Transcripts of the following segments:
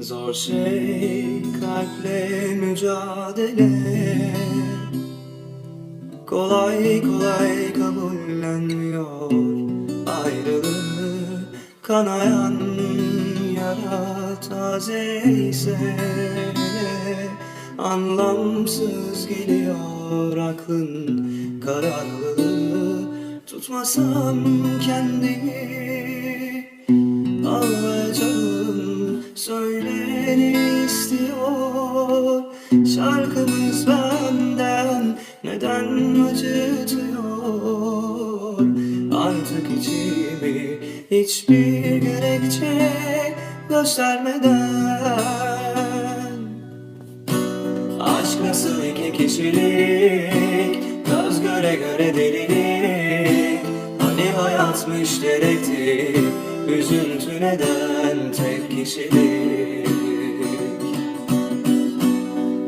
Zor şey kalple mücadele. Kolay kolay kabullenmiyor ayrılığı. Kanayan yara taze ise Anlamsız geliyor aklın kararlılığı. Tutmasam kendimi söyle istiyor. Şarkımız benden neden acıtıyor? Artık içimi hiçbir gerekçe göstermeden. Aşk nasıl iki kişilik? Göz göre göre delilik Hayatmış gerekti Üzüntü neden tek kişilik.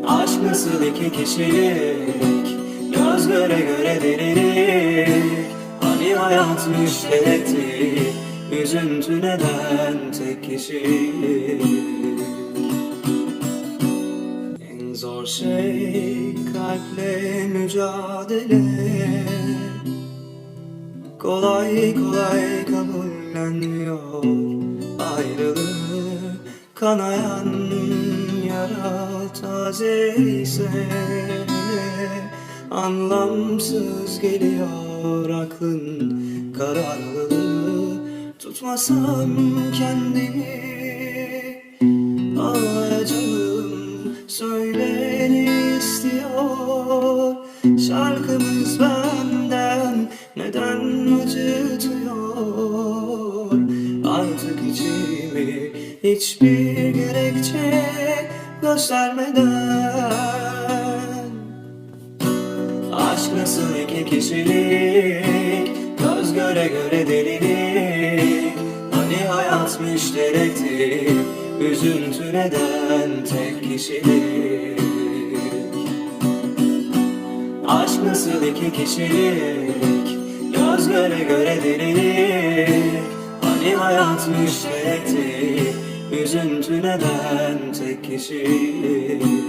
Aşk nasıl iki kişilik? Göz göre göre delilik. Hani hayatmış gerekti Üzüntü neden tek kişilik. En zor şey kalple mücadele Kolay kolay kabullenmiyor ayrılığı Kanayan yara taze ise Anlamsız geliyor aklın kararlılığı. Tutmasam kendimi Ağlayacağım söyle ne istiyor. Şarkımız benden neden acıtıyor? Artık içimi hiçbir gerekçe göstermeden. Aşk nasıl iki kişilik? Göz göre göre delilik. Hani hayatmış gerekti Üzüntü neden tek kişilik. Aşk nasıl iki kişilik Göz göre göre delilik Hani hayatmış gerekti Üzüntü neden tek kişilik